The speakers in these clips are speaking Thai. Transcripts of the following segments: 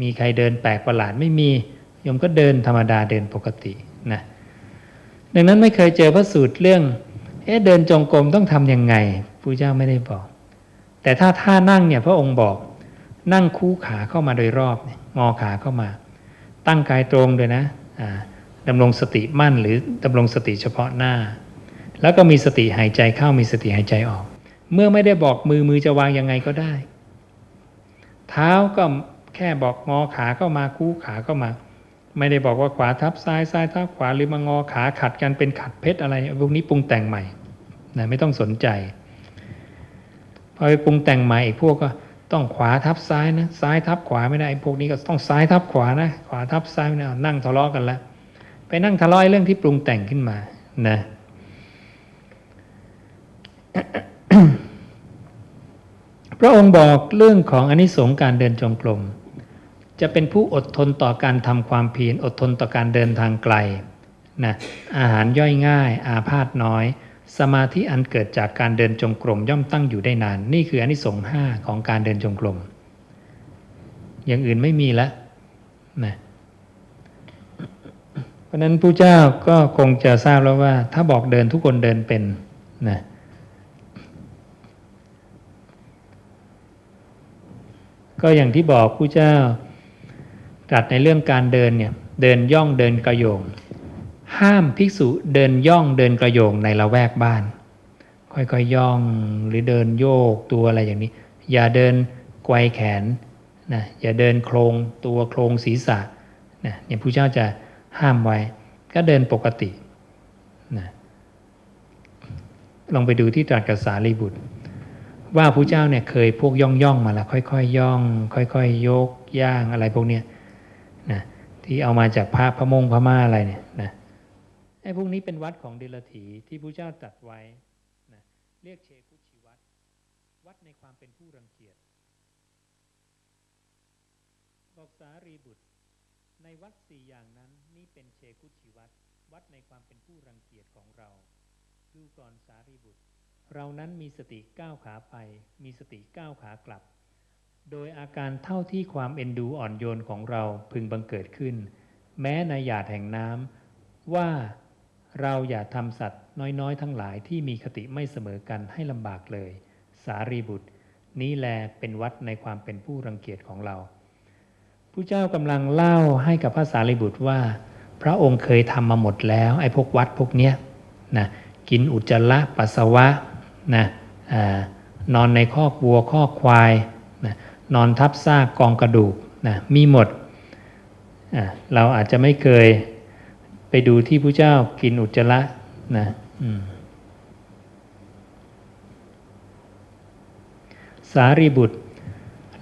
มีใครเดินแปลกประหลาดไม่มีโยมก็เดินธรรมดาเดินปกตินะดังนั้นไม่เคยเจอพระสูตรเรื่อง เอ๊ะเดินจงกรมต้องทำยังไงพระเจ้าไม่ได้บอก แต่ถ้าท่านั่งเนี่ยพระองค์บอก นั่งคู่ขาเข้ามาโดยรอบงอขาเข้ามา ตั้งกายตรงด้วยนะดำรงสติมั่นหรือดำรงสติเฉพาะหน้า แล้วก็มีสติหายใจเข้ามีสติหายใจออก เมื่อไม่ได้บอกมือมือจะวางยังไงก็ได้ เท้าก็แค่บอกงอขาเข้ามาคู่ขาเข้ามา ไม่ได้บอกว่าขวาทับซ้ายซ้ายทับขวาหรือมางอขาขัดกันเป็นขัดเพชรอะไรพวกนี้ปรุงแต่งใหม่นะไม่ต้องสนใจพอไปปรุงแต่งใหม่อีกพวกก็ต้องขวาทับซ้ายนะซ้ายทับขวาไม่ได้พวกนี้ก็ต้องซ้ายทับขวานะขวาทับซ้ายไม่ได้นั่งทะเลาะกันแล้วไปนั่งทะเลาะเรื่องที่ปรุงแต่งขึ้นมานะ พระองค์บอกเรื่องของอนิสงส์การเดินจงกรมจะเป็นผู้อดทนต่อการทำความเพียรอดทนต่อการเดินทางไกลนะอาหารย่อยง่าย อาพาธน้อย สมาธิอันเกิดจากการเดินจงกรมย่อมตั้งอยู่ได้นาน นี่คืออนิสงส์ห้าของการเดินจงกรมอย่างอื่นไม่มีแล้วนะเพราะนั้นผู้เจ้าก็คงจะทราบแล้วว่า ถ้าบอกเดินทุกคนเดินเป็นนะ ก็อย่างที่บอกผู้เจ้าตรัสในเรื่องการเดินเนี่ยเดินย่องเดินกระโยง ห้ามภิกษุเดินย่องเดินกระโยงในละแวกบ้าน ค่อยๆย่องหรือเดินโยกตัวอะไรอย่างนี้ อย่าเดินไกวแขนนะอย่าเดินโครงตัวโครงศีรษะนะเนี่ยผู้เจ้าจะห้ามไว้ ก็เดินปกตินะลองไปดูที่ตรัสกับสารีบุตร ว่าพระเจ้าเนี่ยเคยพวกย่องย่องมาแล้วค่อยๆย่อง ค่อยๆยกย่างอะไรพวกเนี้ยนะที่เอามาจากพระพระมงพระมาอะไรเนี่ยนะไอ้พวกนี้เป็นวัดของเดลถีที่พระเจ้าตัดไว้นะเรียกเชคุชิวัด วัดในความเป็นผู้รังเกียจบอกสารีบุตร ในวัดสี่อย่างนั้นนี่เป็นเชคุชิวัด วัดในความเป็นผู้รังเกียจของเรา ดูก่อนสารีบุตร เรานั้นมีสติก้าวขาไป มีสติก้าวขากลับ โดยอาการเท่าที่ความเอ็นดูอ่อนโยนของเราพึงบังเกิดขึ้น แม้ในหยาดแห่งน้ำว่าเราอย่าทำสัตว์น้อยๆ ทั้งหลายที่มีคติไม่เสมอกันให้ลำบากเลย สารีบุตร นี้แลเป็นวัดในความเป็นผู้รังเกียจของเราผู้เจ้ากำลังเล่าให้กับพระสารีบุตรว่า พระองค์เคยทำมาหมดแล้ว ไอ้พวกวัดพวกเนี้ยนะกินอุจจาระปัสสาวะ นะอนอนในคอกวัวคอกควายนะนอนทับซากกองกระดูกนะมีหมด เราอาจจะไม่เคยไปดูที่ผู้เจ้ากินอุจจาระนะสารีบุตร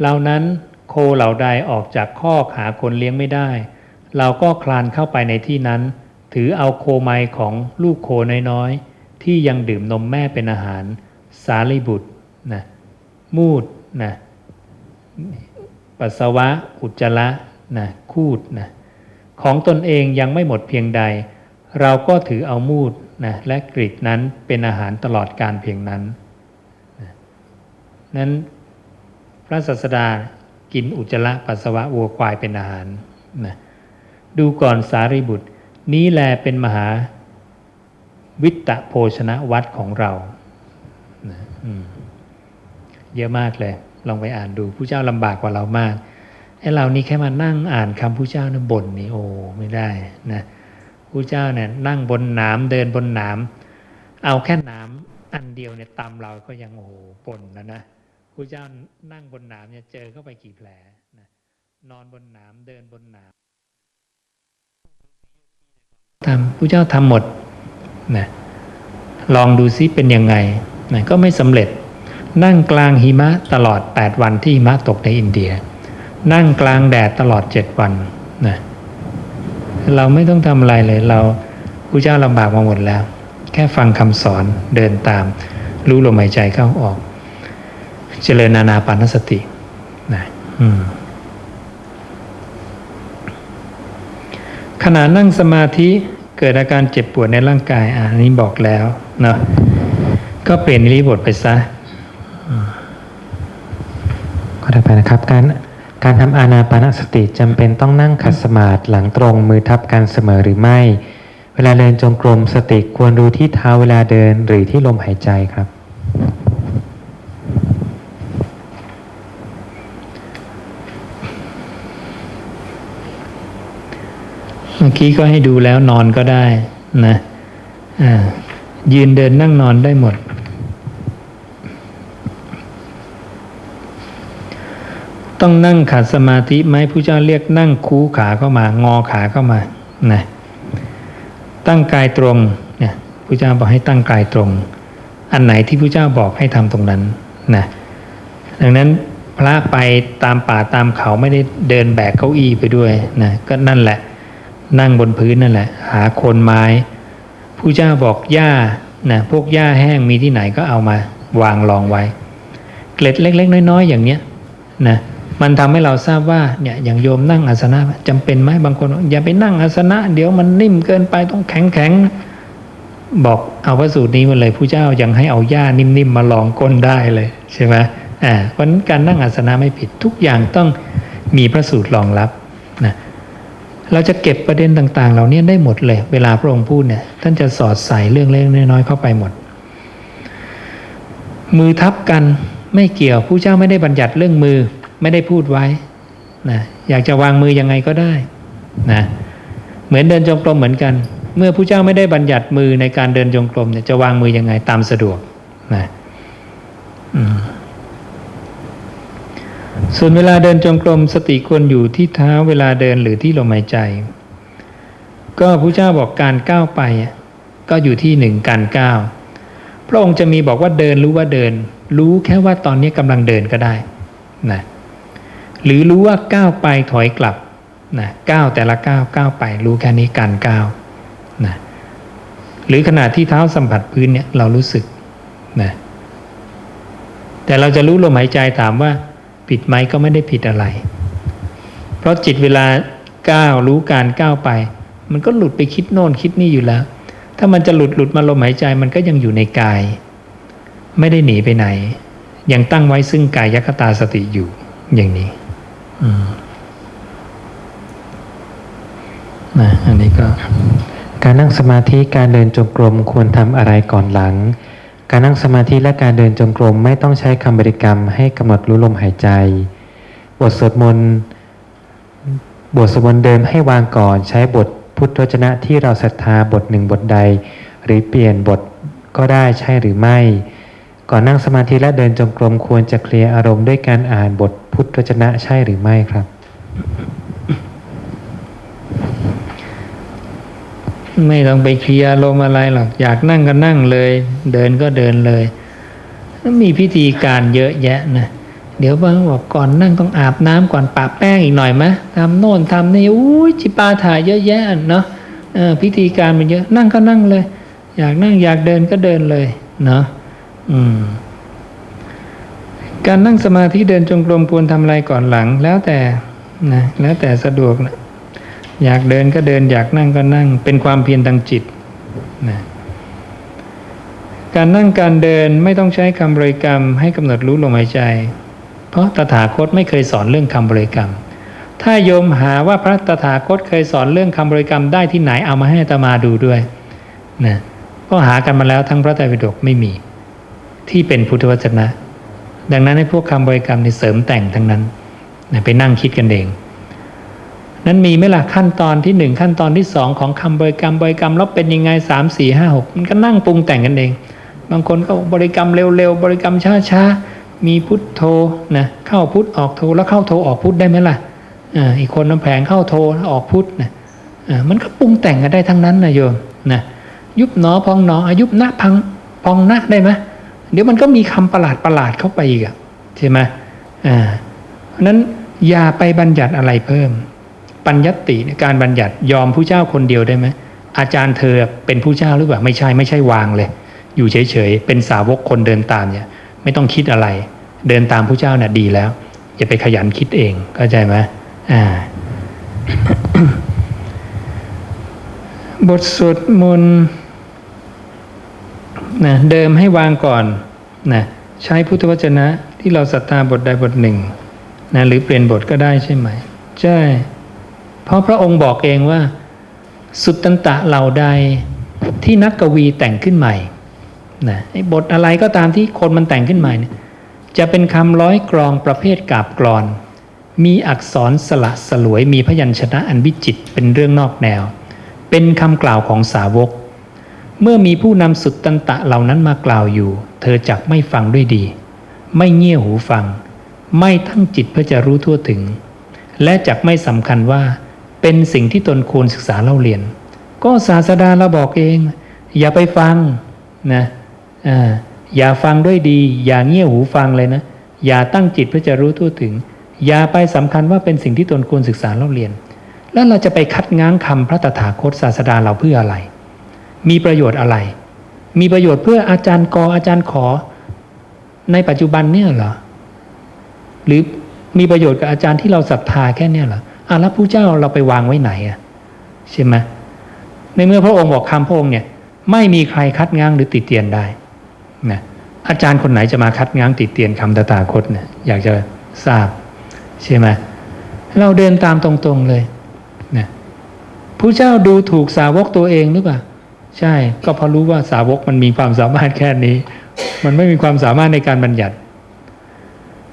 เหล่านั้นโคเหล่าใดออกจากคอกหาคนเลี้ยงไม่ได้ เราก็คลานเข้าไปในที่นั้น ถือเอาโคไมของลูกโคน้อยๆ ที่ยังดื่มนมแม่เป็นอาหาร สารีบุตรนะมูดนะปัสสาวะ อุจจาระนะคูดนะของตนเองยังไม่หมดเพียงใด เราก็ถือเอามูดนะและกริดนั้นเป็นอาหารตลอดการเพียงนั้นนะนั้นพระศาสดากินอุจจาระปัสสาวะวัวควายเป็นอาหารนะดูก่อนสารีบุตร นี้แลเป็นมหา วิตตโภชนะวัดของเรานะเยอะมากเลย ลองไปอ่านดูผู้เจ้าลำบากกว่าเรามากไอ้เรานี่แค่มานั่งอ่านคำผู้เจ้านะบ่นนี่โอ้ไม่ได้นะผู้เจ้าเนี่ยนั่งบนหนามเดินบนหนามเอาแค่หนามอันเดียวเนี่ยตำเราก็ยังโอ้โหป่นแล้วนะพระเจ้านั่งบนหนามเนี่ยเจอเข้าไปกี่แผลนะนอนบนหนามเดินบนหนามทำพระเจ้าทำหมด นะลองดูซิเป็นยังไงนะก็ไม่สำเร็จ นั่งกลางหิมะตลอด 8 วันที่หิมะตกในอินเดีย นั่งกลางแดดตลอด 7 วันนะเราไม่ต้องทำอะไรเลยเราพระเจ้าลำบากมาหมดแล้ว แค่ฟังคำสอนเดินตาม รู้ลมหายใจเข้าออก เจริญนานาปานสตินะอืมขณะนั่งสมาธิ กิดอาการเจ็บปวดในร่างกายอ่านี้บอกแล้วเนาะก็เปลี่ยนอิริบทไปซะข้อถัดไปนะครับ การการทำอานาปานสติจำเป็นต้องนั่งขัดสมาธิหลังตรงมือทับกันเสมอหรือไม่ เวลาเดินจงกรมสติควรดูที่เท้าเวลาเดินหรือที่ลมหายใจครับ มื่อกี้ก็ให้ดูแล้วนอนก็ได้นะยืนเดินนั่งนอนได้หมด ต้องนั่งขัดสมาธิไหมผู้เจ้าเรียกนั่งคูขาเข้ามา งอขาเข้ามานะตั้งกายตรงเนี่ยผู้เจ้าบอกให้ตั้งกายตรง อันไหนที่ผู้เจ้าบอกให้ทำตรงนั้นนะดังนั้นพระไปตามป่าตามเขาไม่ได้เดินแบกเก้าอี้ไปด้วยนะก็นั่นแหละ นั่งบนพื้นนั่นแหละ หาโคนไม้ผู้เจ้าบอกหญ้านะพวกหญ้าแห้งมีที่ไหนก็เอามาวางรองไว้ เกล็ดเล็ก ๆ น้อย ๆ อย่างเนี้ยนะมันทำให้เราทราบว่าเนี่ยอย่างโยมนั่งอาสนะจำเป็นไหมบางคน อย่าไปนั่งอาสนะ เดี๋ยวมันนิ่มเกินไปต้องแข็งแข็งๆบอกเอาพระสูตรนี้มาเลยผู้เจ้ายังให้เอาหญ้านิ่มๆมาลองก้นได้เลยใช่ไหมอ่าเพราะฉะนั้นการนั่งอาสนะไม่ผิดทุกอย่างต้องมีพระสูตรรองรับนะ เราจะเก็บประเด็นต่าง ๆ เหล่านี้ได้หมดเลย เวลาพระองค์พูดเนี่ยท่านจะสอดใส่เรื่องเล็กๆน้อยๆเข้าไปหมด มือทับกันไม่เกี่ยวผู้เจ้าไม่ได้บัญญัติเรื่องมือไม่ได้พูดไว้นะอยากจะวางมือยังไงก็ได้นะเหมือนเดินจงกรมเหมือนกัน เมื่อผู้เจ้าไม่ได้บัญญัติมือในการเดินจงกรมเนี่ยจะวางมือยังไงตามสะดวกนะอืม ส่วนเวลาเดินจงกรมสติควรอยู่ที่เท้าเวลาเดินหรือที่ลมหายใจ ก็พระเจ้าบอกการก้าวไป ก็อยู่ที่หนึ่งการก้าวพระองค์จะมีบอกว่าเดินรู้ว่าเดิน รู้แค่ว่าตอนนี้กำลังเดินก็ได้นะหรือรู้ว่าก้าวไปถอยกลับนะก้าวแต่ละก้าวก้าวไปรู้แค่นี้การก้าวนะหรือขณะที่เท้าสัมผัสพื้นเนี่ยเรารู้สึกนะแต่เราจะรู้ลมหายใจถามว่า ผิดไหมก็ไม่ได้ผิดอะไร เพราะจิตเวลาก้าวรู้การก้าวไป มันก็หลุดไปคิดโน่นคิดนี่อยู่แล้ว ถ้ามันจะหลุดหลุดมาลมหายใจมันก็ยังอยู่ในกาย ไม่ได้หนีไปไหน ยังตั้งไว้ซึ่งกายยคตาสติอยู่อย่างนี้นะอันนี้ก็ การนั่งสมาธิการเดินจงกรมควรทำอะไรก่อนหลัง การนั่งสมาธิและการเดินจงกรมไม่ต้องใช้คำบริกรรมให้กำหนดรู้ลมหายใจ บทสวดมนต์บทสวดมนต์เดิมให้วางก่อนใช้บทพุทธวจนะที่เราศรัทธาบทหนึ่งบทใด หรือเปลี่ยนบทก็ได้ใช่หรือไม่ ก่อนนั่งสมาธิและเดินจงกรมควรจะเคลียร์อารมณ์ด้วยการอ่านบทพุทธวจนะใช่หรือไม่ครับ ไม่ต้องไปเคลียร์ลมอะไรหรอกอยากนั่งก็นั่งเลย เดินก็เดินเลยมีพิธีการเยอะแยะนะเดี๋ยวบางบอกก่อนนั่งต้องอาบน้ำก่อนปะแป้งอีกหน่อยไหมทำโน่นทำนี่อุ้ยจิปาถ่ายเยอะแยะเนาะพิธีการมันเยอะนั่งก็นั่งเลย อยากนั่งอยากเดินก็เดินเลยเนาะอืมการนั่งสมาธิเดินจงกรมควรทำอะไรก่อนหลังแล้วแต่นะแล้วแต่สะดวกนะ อยากเดินก็เดินอยากนั่งก็นั่ง เป็นความเพียรทางจิตนะการนั่งการเดินไม่ต้องใช้คำบริกรรม ให้กำหนดรู้ลมหายใจ เพราะตถาคตไม่เคยสอนเรื่องคำบริกรรม ถ้าโยมหาว่าพระตถาคตเคยสอนเรื่องคำบริกรรมได้ที่ไหนเอามาให้ตมาดูด้วยนะก็หากันมาแล้วทั้งพระไตรปิฎกไม่มี ที่เป็นพุทธวจนะ ดังนั้นให้พวกคำบริกรรมในเสริมแต่งทั้งนั้นนะไปนั่งคิดกันเอง นั้นมีไหมล่ะขั้นตอนที่หนึ่งขั้นตอนที่สองของคำบริกรรมบริกรรมแล้วเป็นยังไงสามสี่ห้าหกมันก็นั่งปรุงแต่งกันเอง บางคนก็บริกรรมเร็วๆบริกรรมช้าๆมีพุทโธนะเข้าพุทออกโธแล้วเข้าโธออกพุทได้ไหมล่ะอ่าอีกคนน้ำแผงเข้าโธออกพุทนะอ่ามันก็ปรุงแต่งกันได้ทั้งนั้นนะโยมนะยุบหนอพองหนออายุบหน้าพังพองหน้าได้ไหมเดี๋ยวมันก็มีคำประหลาดประหลาดเข้าไปอีกอะใช่ไหมอ่าเพราะนั้นอย่าไปบัญญัติอะไรเพิ่ม ปัญญตติเนี่ยการบัญญัติยอมผู้เจ้าคนเดียวได้ไหมอาจารย์เธอเป็นผู้เจ้าหรือเปล่าไม่ใช่ไม่ใช่วางเลย อยู่เฉยๆเป็นสาวกคนเดินตามเนี่ย ไม่ต้องคิดอะไร เดินตามผู้เจ้าน่ะดีแล้ว อย่าไปขยันคิดเองเข้าใจไหมอ่า บทสวดมนต์นะเดิมให้วางก่อนนะใช้พุทธวจนะที่เราศรัทธาบทใดบทหนึ่งนะหรือเปลี่ยนบทก็ได้ใช่ไหมใช่ เพราะพระองค์บอกเองว่า สุตตันตะเหล่าใดที่นักกวีแต่งขึ้นใหม่นะบทอะไรก็ตามที่คนมันแต่งขึ้นใหม่เนี่ยจะเป็นคำร้อยกรองประเภทกาบกรอน มีอักษรสละสลวยมีพยัญชนะอันวิจิตเป็นเรื่องนอกแนว เป็นคำกล่าวของสาวก เมื่อมีผู้นำสุตตันตะเหล่านั้นมากล่าวอยู่ เธอจักไม่ฟังด้วยดี ไม่เงี่ยหูฟัง ไม่ทั้งจิตเพื่อจะรู้ทั่วถึง และจักไม่สำคัญว่า เป็นสิ่งที่ตนควรศึกษาเล่าเรียน ก็ศาสดาเราบอกเอง อย่าไปฟังนะอย่าฟังด้วยดี อย่าเงี่ยหูฟังเลยนะ อย่าตั้งจิตเพื่อจะรู้ทั่วถึง อย่าไปสำคัญว่าเป็นสิ่งที่ตนควรศึกษาเล่าเรียน แล้วเราจะไปคัดง้างคำพระตถาคตศาสดาเราเพื่ออะไร มีประโยชน์อะไร มีประโยชน์เพื่ออาจารย์กออาจารย์ขอ ในปัจจุบันเนี่ยเหรอหรือมีประโยชน์กับอาจารย์ที่เราศรัทธาแค่เนี่ยเหรอ อะแล้วผู้เจ้าเราไปวางไว้ไหนอะใช่ไหมในเมื่อพระองค์บอกคำพระองค์เนี่ยไม่มีใครคัดง้างหรือติเตียนได้นะอาจารย์คนไหนจะมาคัดง้างติเตียนคำตถาคตเนี่ยอยากจะทราบใช่ไหมเราเดินตามตรงๆเลยนะผู้เจ้าดูถูกสาวกตัวเองหรือเปล่าใช่ ก็เพราะรู้ว่าสาวกมันมีความสามารถแค่นี้ มันไม่มีความสามารถในการบัญญัติ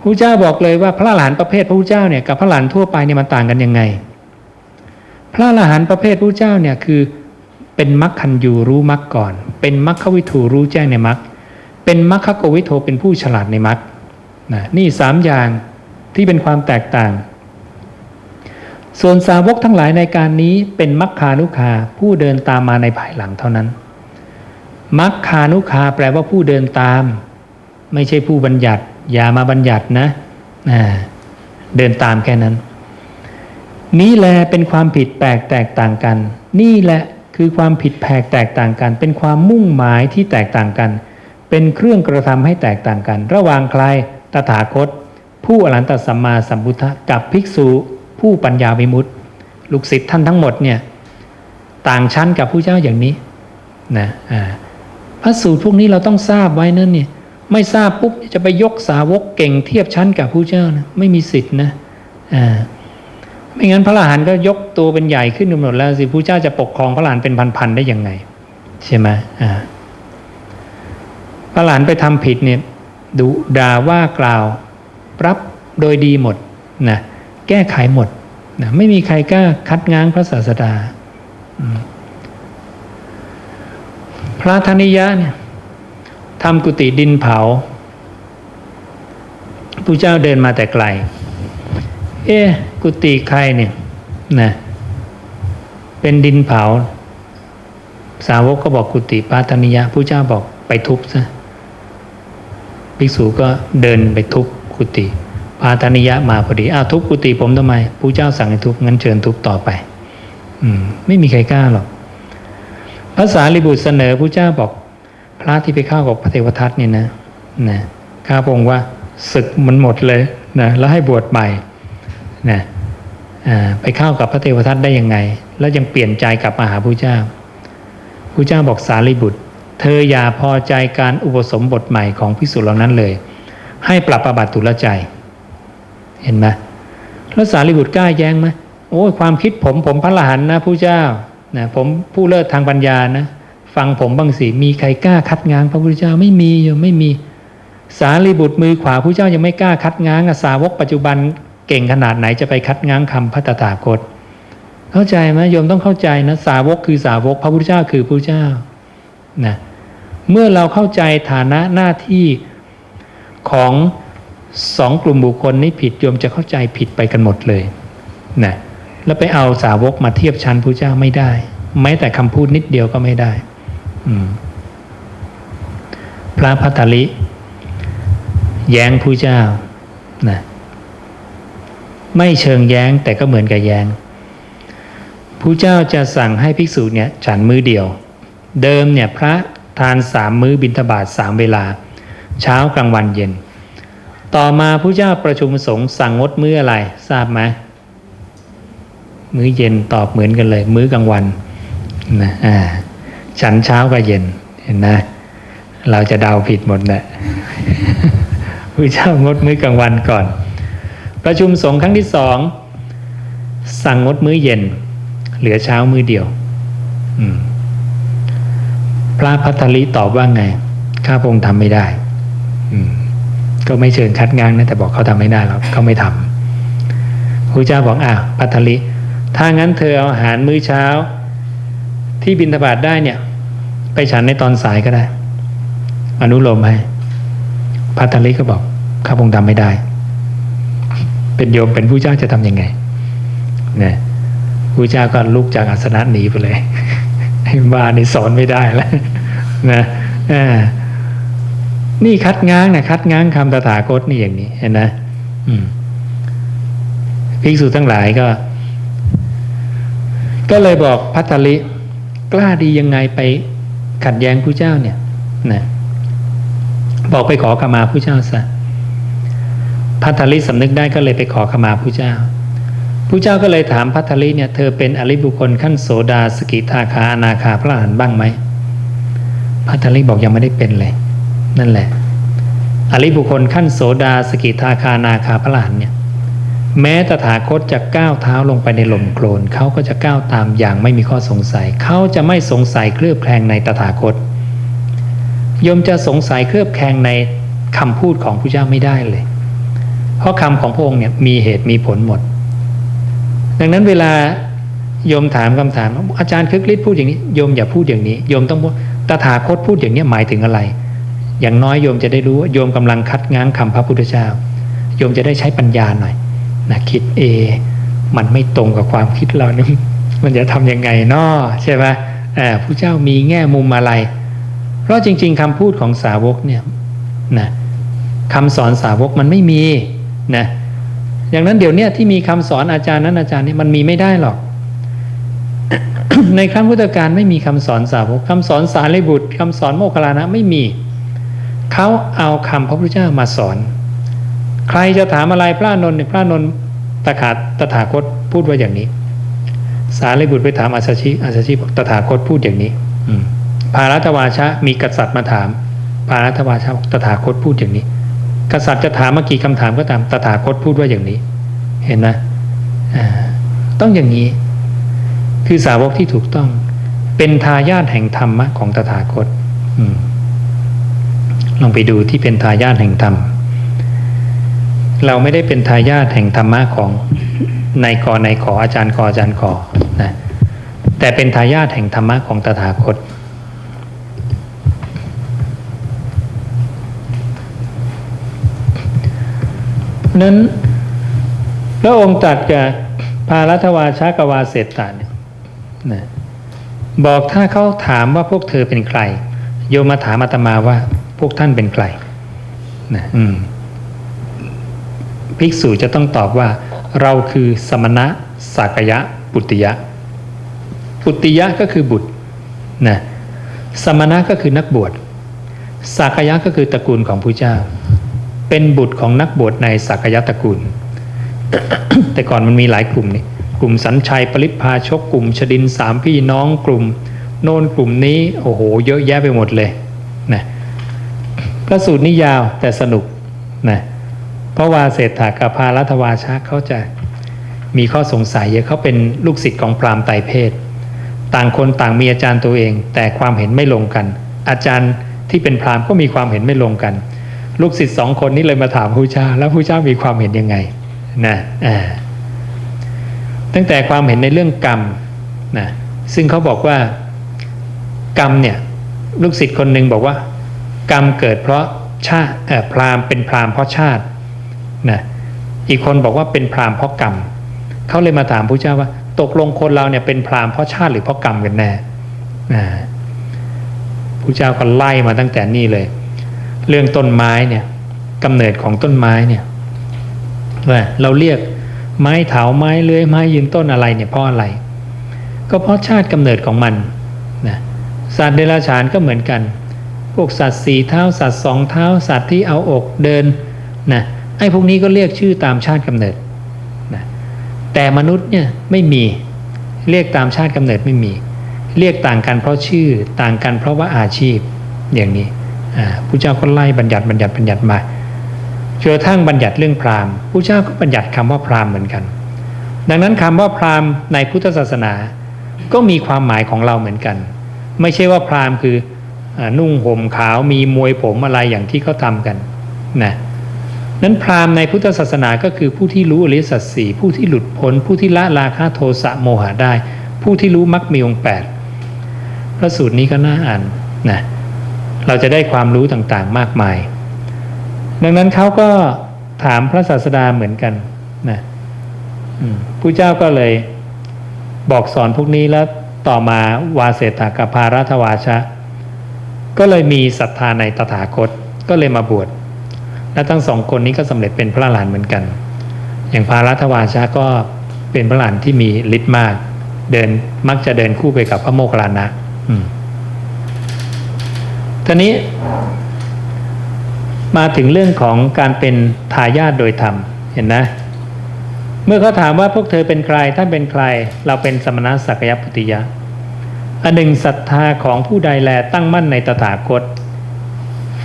พระเจ้าบอกเลยว่าพระอรหันประเภทพระเจ้าเนี่ยกับพระอรหันทั่วไปเนี่ยมันต่างกันยังไง พระอรหันประเภทพระเจ้าเนี่ยคือเป็นมรรคคันยูรู้มรรคก่อน เป็นมรรควิถูรู้แจ้งในมรรคเป็นมรรคโกวิโทเป็นผู้ฉลาดในมรรคนะนี่สามอย่างที่เป็นความแตกต่าง ส่วนสาวกทั้งหลายในการนี้เป็นมัคคานุคาผู้เดินตามมาในภายหลังเท่านั้นมัคคานุคาแปลว่าผู้เดินตาม ไม่ใช่ผู้บัญญัติ อย่ามาบัญญัตินะเดินตามแค่นั้น นี้แหละเป็นความผิดแปลกแตกต่างกัน นี่แหละคือความผิดแปลกแตกต่างกัน เป็นความมุ่งหมายที่แตกต่างกัน เป็นเครื่องกระทำให้แตกต่างกัน ระหว่างใครตถาคต ผู้อรหันตสัมมาสัมพุทธกับภิกษุ ผู้ปัญญาวิมุตติ ลูกศิษย์ท่านทั้งหมดเนี่ยต่างชั้นกับผู้เจ้าอย่างนี้นะพระสูตรพวกนี้เราต้องทราบไว้นั่นเนี่ย ไม่ทราบปุ๊บจะไปยกสาวกเก่งเทียบชั้นกับผู้เจ้านะไม่มีสิทธินะอ่าไม่งั้นพระอรหันต์ก็ยกตัวเป็นใหญ่ขึ้นหมดแล้วสิผู้เจ้าจะปกครองพระอรหันต์เป็นพันๆได้ยังไง ใช่ไหมอ่าพระอรหันต์ไปทำผิดเนี่ยดูด่าว่ากล่าว รับโดยดีหมดนะแก้ไขหมดนะไม่มีใครกล้าคัดง้างพระศาสดา พระธนิยะเนี่ย ทำกุฏิดินเผาผู้เจ้าเดินมาแต่ไกล เอ๊กุฏิใครเนี่ยนะเป็นดินเผา สาวกก็บอกกุฏิพระธนิยะผู้เจ้าบอกไปทุบซะภิกษุก็เดินไปทุบกุฏิพาธนิยะมาพอดีอ้าวทุบกุฏิผมทำไมผู้เจ้าสั่งให้ทุบงั้นเชิญทุบต่อไป อืม ไม่มีใครกล้าหรอกภาษาลิบุตรเสนอผู้เจ้าบอก พระที่ไปเข้ากับพระเทวทัตเนี่ยนะนะข้าพงว่าศึกมันหมดเลยนะแล้วให้บวชใหม่นะไปเข้ากับพระเทวทัตได้ยังไง แล้วยังเปลี่ยนใจกลับมาหาผู้เจ้าผู้เจ้าบอกสารีบุตร เธออย่าพอใจการอุปสมบทใหม่ของพิสุเหล่านั้นเลย ให้ปรับประบัติตุลใจ เห็นไหมแล้วสารีบุตรกล้าแย้งไหมโอ้ยความคิดผมผมพระละหันนะผู้เจ้านะผมผู้เลิศทางปัญญานะ ฟังผมบ้างสิมีใครกล้าคัดง้างพระพุทธเจ้าไม่มีอยู่ไม่มี สารีบุตรมือขวาผู้เจ้ายังไม่กล้าคัดง้างสาวกปัจจุบันเก่งขนาดไหนจะไปคัดง้างคำพระตถาคต เข้าใจไหมโยมต้องเข้าใจนะสาวกคือสาวกพระพุทธเจ้าคือพระเจ้านะเมื่อเราเข้าใจฐานะหน้าที่ของสองกลุ่มบุคคลนี้ผิดโยมจะเข้าใจผิดไปกันหมดเลยนะแล้วไปเอาสาวกมาเทียบชั้นพระเจ้าไม่ได้ แม้แต่คำพูดนิดเดียวก็ไม่ได้ พระพัทธลิ แย้งผู้เจ้านะไม่เชิงแย้งแต่ก็เหมือนกับแย้งผู้เจ้าจะสั่งให้ภิกษุเนี่ยฉันมือเดียว เดิมเนี่ยพระทานสามมื้อบิณฑบาตสามเวลา เช้ากลางวันเย็น ต่อมาผู้เจ้าประชุมสงฆ์สั่งงดมื้ออะไรทราบไหมมื้อเย็นตอบเหมือนกันเลย มื้อกลางวันนะอ่า ฉันเช้ากับเย็นเห็นนะเราจะเดาผิดหมดแหละผู้เจ้างดมื้อกลางวันก่อน ประชุมสงฆ์ครั้งที่สองสั่งงดมื้อเย็น เหลือเช้ามื้อเดียวพระพัทธลิตอบว่าไง ข้าพงทำไม่ได้ก็ไม่เชิญคัดง้างนะแต่บอกเขาทำไม่ได้หรอกเขาไม่ทำพระเจ้าบอกอะพัทธลิถ้างั้นเธอเอาอาหารมื้อเช้า ที่บินทบาทได้เนี่ย ไปฉันในตอนสายก็ได้ อนุโลมให้พัทธลิก็บอกข้าพงทำไม่ได้ เป็นโยมเป็นผู้เจ้าจะทำยังไงเนี่ยผู้เจ้าก็ลุกจากอาสนะหนีไปเลยไอ้บ้านี่สอนไม่ได้แล้วนะนี่คัดง้างนะคัดง้างคำตถาคตนี่อย่างนี้เห็นนะอืมภิกษุทั้งหลายก็ ก็เลยบอกพัทธลิ กล้าดียังไงไปขัดแย้งผู้เจ้าเนี่ยนะบอกไปขอขมาผู้เจ้าซะพัทธลิสำนึกได้ก็เลยไปขอขมาผู้เจ้าผู้เจ้าก็เลยถามพัทธลิเนี่ยเธอเป็นอริบุคคลขั้นโสดาสกิทาคาอนาคาพระอรหันต์บ้างไหมพัทธลิบอกยังไม่ได้เป็นเลย นั่นแหละ อริบุคคลขั้นโสดาสกิทาคานาคาพระอรหันต์เนี่ย แม้ตถาคตจะก้าวเท้าลงไปในหล่มโคลนเขาก็จะก้าวตามอย่างไม่มีข้อสงสัย เขาจะไม่สงสัยเคลือบแคลงในตถาคตโยมจะสงสัยเคลือบแคลงในคำพูดของพระเจ้าไม่ได้เลย เพราะคำของพระองค์เนี่ยมีเหตุมีผลหมด ดังนั้นเวลาโยมถามคำถาม อาจารย์คึกฤทธิ์พูดอย่างนี้โยมอย่าพูดอย่างนี้โยมต้องพูดตถาคตพูดอย่างนี้หมายถึงอะไร อย่างน้อยโยมจะได้รู้ว่าโยมกำลังคัดง้างคำพระพุทธเจ้าโยมจะได้ใช้ปัญญาหน่อย นะคิดเอมันไม่ตรงกับความคิดเรานี่มันจะทำยังไงนาะใช่ไหมผู้เจ้ามีแง่มุมอะไร เพราะจริง ๆคำพูดของสาวกเนี่ยนะคำสอนสาวกมันไม่มีนะอย่างนั้นเดี๋ยวนี้ที่มีคำสอนอาจารย์นั้นอาจารย์นี่มันมีไม่ได้หรอก ในครั้งพุทธกาลไม่มีคำสอนสาวกคำสอนสารีบุตรคำสอนโมคคัลลานะไม่มีเขาเอาคำพระพุทธเจ้ามาสอน ใครจะถามอะไรพระานนท์เนี่ยพระานนท์ ตถาตถาคตพูดว่าอย่างนี้ สารีบุตรไปถามอาสาชิอาสาชิบอกตถาคตพูดอย่างนี้ อืมภารัตวาชะมีกษัตริย์มาถามภารัตวาชะบอกตถาคตพูดอย่างนี้ กษัตริย์จะถามมากี่คำถามก็ตามตถาคตพูดว่าอย่างนี้ เห็นนะอ่าต้องอย่างนี้ คือสาวกที่ถูกต้อง เป็นทายาทแห่งธรรมะของตถาคตอืมลองไปดูที่เป็นทายาทแห่งธรรม เราไม่ได้เป็นทายาทแห่งธรรมะของนายกนายขออาจารย์กออาจารย์ขอนะแต่เป็นทายาทแห่งธรรมะของตถาคต นั้นพระองค์ตรัสกับพารัตวาชากวาเศรษฐาเนี่ยนะบอกถ้าเขาถามว่าพวกเธอเป็นใคร โยมมาถามอาตมาว่าพวกท่านเป็นใครนะอืม ภิกษุจะต้องตอบว่า เราคือสมณะสักยะปุตติยะ ปุตติยะก็คือบุตรนะสมณะก็คือนักบวชสักยะก็คือตระกูลของพระเจ้า เป็นบุตรของนักบวชในสักยะตระกูล แต่ก่อนมันมีหลายกลุ่มนี่กลุ่มสัญชัยปริพาชกกลุ่มชดินสามพี่น้องกลุ่ม โน่นกลุ่มนี้โอ้โห เยอะแยะไปหมดเลยนะพระสูตรนี่ยาวแต่สนุกนะ เพราะว่าเศรษฐากับพารัตวาชาเขาจะมีข้อสงสัยเยอะเขาเป็นลูกศิษย์ของพราหมณ์ไตรเพศ ต่างคนต่างมีอาจารย์ตัวเอง แต่ความเห็นไม่ลงกัน อาจารย์ที่เป็นพราหมณ์ก็มีความเห็นไม่ลงกัน ลูกศิษย์สองคนนี้เลยมาถามพระเจ้า แล้วพระเจ้ามีความเห็นยังไงนะอ่าตั้งแต่ความเห็นในเรื่องกรรมนะซึ่งเขาบอกว่ากรรมเนี่ยลูกศิษย์คนหนึ่งบอกว่า กรรมเกิดเพราะชาติพราหมณ์เป็นพราหมณ์เพราะชาติ นะอีกคนบอกว่าเป็นพรามเพราะกรรมเขาเลยมาถามพระเจ้าว่า ตกลงคนเราเนี่ยเป็นพรามเพราะชาติหรือเพราะกรรมกันแน่นะพระเจ้าก็ไล่มาตั้งแต่นี่เลย เรื่องต้นไม้เนี่ยกำเนิดของต้นไม้เนี่ยเราเรียกไม้เถาไม้เลื้อยไม้ยืนต้นอะไรเนี่ยเพราะอะไร ก็เพราะชาติกำเนิดของมันนะสัตว์เดรัจฉานก็เหมือนกัน พวกสัตว์สี่เท้าสัตว์สองเท้าสัตว์ที่เอาอกเดินนะ ไอ้พวกนี้ก็เรียกชื่อตามชาติกำเนิดนะแต่มนุษย์เนี่ยไม่มีเรียกตามชาติกำเนิดไม่มี เรียกต่างกันเพราะชื่อต่างกันเพราะว่าอาชีพอย่างนี้ผู้เจ้าก็ไล่บัญญัติบัญญัติบัญญัติมาจนกระทั่งบัญญัติเรื่องพราหมณ์ผู้เจ้าก็บัญญัติคำว่าพราหมณ์เหมือนกัน ดังนั้นคำว่าพราหมณ์ในพุทธศาสนา ก็มีความหมายของเราเหมือนกัน ไม่ใช่ว่าพราหมณ์คืออนุ่งห่มขาวมีมวยผมอะไรอย่างที่เขาทำกันนะ นั้นพราหมณ์ในพุทธศาสนาก็คือผู้ที่รู้อริยสัจสี่ผู้ที่หลุดพ้น ผู้ที่ละราคะโทสะโมหะได้ ผู้ที่รู้มรรคมีองค์แปดพระสูตรนี้ก็น่าอ่านนะเราจะได้ความรู้ต่างๆมากมาย ดังนั้นเขาก็ถามพระศาสดาเหมือนกันนะผู้เจ้าก็เลยบอกสอนพวกนี้แล้วต่อมาวาเสตากับพารัตวาชะ ก็เลยมีศรัทธาในตถาคตก็เลยมาบวช และทั้งสองคนนี้ก็สำเร็จเป็นพระหลานเหมือนกัน อย่างพารัตวาชะก็เป็นพระหลานที่มีฤทธิ์มาก เดินมักจะเดินคู่ไปกับพระโมคคัลลานะอืมทีนี้ มาถึงเรื่องของการเป็นทายาทโดยธรรมเห็นนะเมื่อเขาถามว่าพวกเธอเป็นใครท่านเป็นใคร เราเป็นสมณะสักยปุติยะอันหนึ่งศรัทธาของผู้ใดแลตั้งมั่นในตถาคต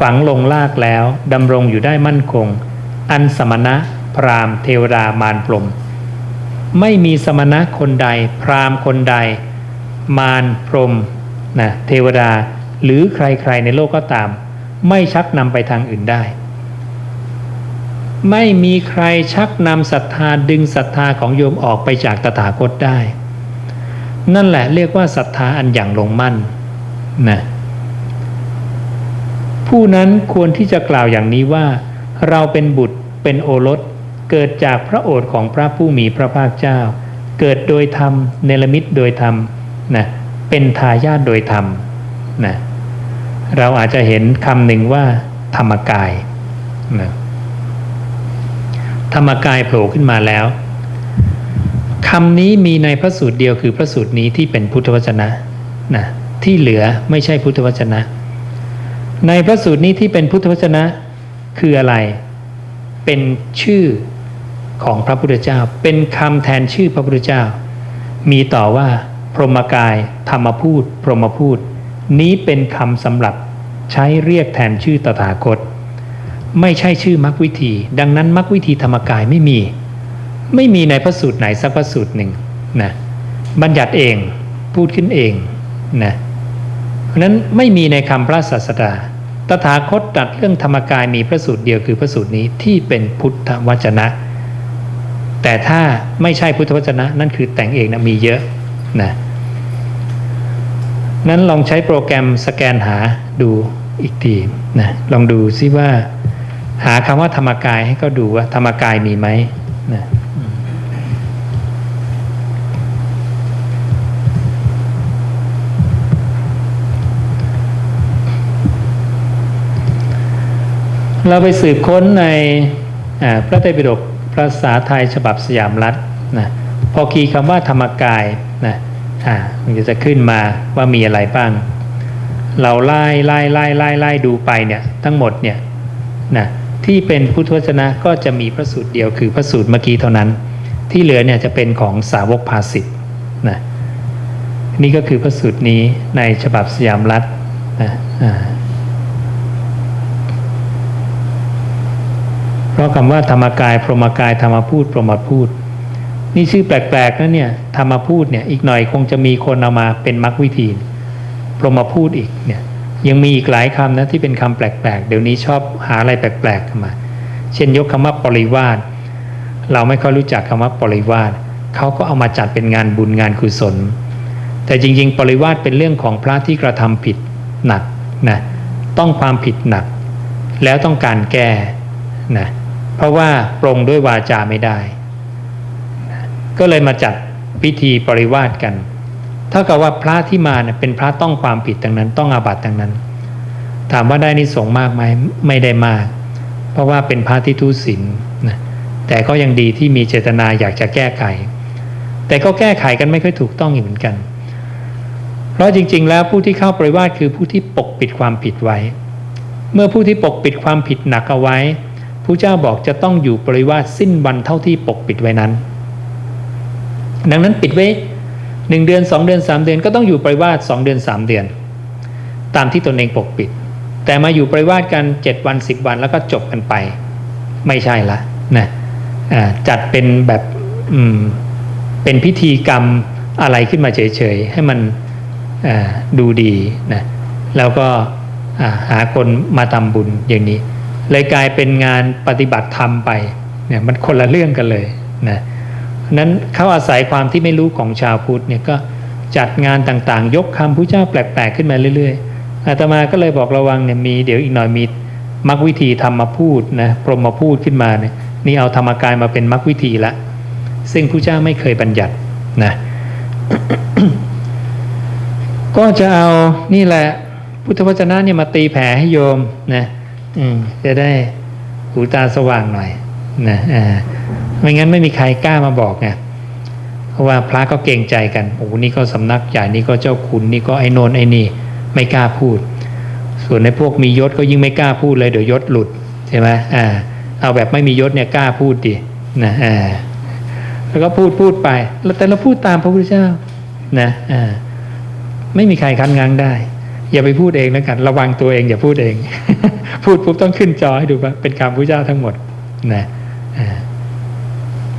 ฝังลงลากแล้วดำรงอยู่ได้มั่นคง อันสมณะ พรามเทวดามารพรมไม่มีสมณะคนใด พรามคนใด มารพรมนะเทวดาหรือใครๆในโลกก็ตาม ไม่ชักนำไปทางอื่นได้ ไม่มีใครชักนำศรัทธาดึงศรัทธาของโยมออกไปจากตถาคตได้ นั่นแหละเรียกว่าศรัทธาอันอย่างลงมั่นนะ ผู้นั้นควรที่จะกล่าวอย่างนี้ว่า เราเป็นบุตรเป็นโอรส เกิดจากพระโอษฐ์ของพระผู้มีพระภาคเจ้า เกิดโดยธรรมเนรมิตโดยธรรมนะเป็นทายาทโดยธรรมนะเราอาจจะเห็นคำหนึ่งว่า ธรรมกายนะธรรมกายโผล่ขึ้นมาแล้วคำนี้มีในพระสูตรเดียวคือพระสูตรนี้ที่เป็นพุทธวจนะนะที่เหลือไม่ใช่พุทธวจนะ ในพระสูตรนี้ที่เป็นพุทธวจนะคืออะไร เป็นชื่อของพระพุทธเจ้า เป็นคำแทนชื่อพระพุทธเจ้า มีต่อว่าพรหมกาย ธรรมพูดพรหมพูด นี้เป็นคำสำหรับใช้เรียกแทนชื่อตถาคต ไม่ใช่ชื่อมรรควิธี ดังนั้นมรรควิธีธรรมกายไม่มี ไม่มีในพระสูตรไหนสักพระสูตรหนึ่งนะบัญญัติเองพูดขึ้นเองนะเพราะ นั้นไม่มีในคำพระศาสดา ตถาคตตรัสเรื่องธรรมกายมีพระสูตรเดียวคือพระสูตรนี้ที่เป็นพุทธวจนะ แต่ถ้าไม่ใช่พุทธวจนะ นั่นคือแต่งเองนะมีเยอะนะนั้นลองใช้โปรแกรมสแกนหาดูอีกทีนะลองดูซิว่า หาคำว่าธรรมกายให้เขาดูว่าธรรมกายมีไหมนะ เราไปสืบค้นในพระไตรปิฎกภาษาไทยฉบับสยามรัฐนะพอคีย์คำว่าธรรมกายนะมันจะขึ้นมาว่ามีอะไรบ้าง เราไล่ไล่ไล่ไล่ไล่ดูไปเนี่ยทั้งหมดเนี่ยนะที่เป็นพุทธวจนะก็จะมีพระสูตรเดียวคือพระสูตรเมื่อกี้เท่านั้น ที่เหลือเนี่ยจะเป็นของสาวกภาสิทธ์นะนี่ก็คือพระสูตรนี้ในฉบับสยามรัฐนะอ่า เพราะคำว่าธรรมกาย พรหมกาย ธรรมพูดพรหมพูด นี่ชื่อแปลกๆนะเนี่ยธรรมพูดเนี่ยอีกหน่อยคงจะมีคนเอามาเป็นมรรควิธี พรหมพูดอีกเนี่ยยังมีอีกหลายคำนะที่เป็นคำแปลกๆ เดี๋ยวนี้ชอบหาอะไรแปลกๆเข้ามา เช่นยกคำว่าปริวาสเราไม่ค่อยรู้จักคำว่าปริวาสเขาก็เอามาจัดเป็นงานบุญงานกุศล แต่จริงๆ ปริวาสเป็นเรื่องของพระที่กระทำผิดหนักนะต้องความผิดหนัก แล้วต้องการแก้นะ เพราะว่าปรงด้วยวาจาไม่ได้ ก็เลยมาจัดพิธีปริวาสกัน เท่ากับว่าพระที่มาเนี่ยเป็นพระต้องความผิดดังนั้น ต้องอาบัติดังนั้น ถามว่าได้นิสงมากไหมไม่ได้มาก เพราะว่าเป็นพระที่ทุศีลนะแต่ก็ยังดีที่มีเจตนาอยากจะแก้ไข แต่ก็แก้ไขกันไม่ค่อยถูกต้องอีกเหมือนกัน เพราะจริง ๆ แล้วผู้ที่เข้าปริวาสคือผู้ที่ปกปิดความผิดไว้ เมื่อผู้ที่ปกปิดความผิดหนักเอาไว้ ผู้เจ้าบอกจะต้องอยู่ปริวาสสิ้นวันเท่าที่ปกปิดไว้นั้น ดังนั้นปิดไว้หนึ่งเดือนสองเดือนสามเดือนก็ต้องอยู่ปริวาสสองเดือนสามเดือน ตามที่ตนเองปกปิด แต่มาอยู่ปริวาสกันเจ็ดวันสิบวันแล้วก็จบกันไป ไม่ใช่ละนะจัดเป็นแบบเป็นพิธีกรรมอะไรขึ้นมาเฉยๆ ให้มันดูดีนะแล้วก็หาคนมาทำบุญอย่างนี้ เลยกลายเป็นงานปฏิบัติธรรมไปเนี่ยมันคนละเรื่องกันเลยนะนั้นเขาอาศัยความที่ไม่รู้ของชาวพุทธเนี่ยก็จัดงานต่างๆ ยกคำพระเจ้าแปลกๆขึ้นมาเรื่อยๆอาตมาก็เลยบอกระวังเนี่ยมีเดี๋ยวอีกหน่อยมีมรรควิธีธรรมพูดนะพรหมพูดขึ้นมาเนี่ยนี่เอาธรรมกายมาเป็นมรรควิธีละ ซึ่งพระเจ้าไม่เคยบัญญัตินะก็จะเอานี่แหละ พุทธวจนะเนี่ยมาตีแผ่ให้โยมนะ จะได้หูตาสว่างหน่อยนะอ่าไม่งั้นไม่มีใครกล้ามาบอกไงเพราะว่าพระก็เกรงใจกันโอ้โหนี่ก็สำนักใหญ่นี่ก็เจ้าคุณนี่ก็ไอ้นนไอ้นี่ไม่กล้าพูด ส่วนในพวกมียศก็ยิ่งไม่กล้าพูดเลยเดี๋ยวยศหลุดใช่ไหมอ่า เอาแบบไม่มียศเนี่ยกล้าพูดดินะอ่าแล้วก็พูดพูดไป แล้วแต่เราพูดตามพระพุทธเจ้านะอ่าไม่มีใครคันง้างได้ อย่าไปพูดเองแล้วกัน ระวังตัวเองอย่าพูดเอง พูดปุ๊บต้องขึ้นจอให้ดูว่าเป็นคำพระเจ้าทั้งหมดนะอ่า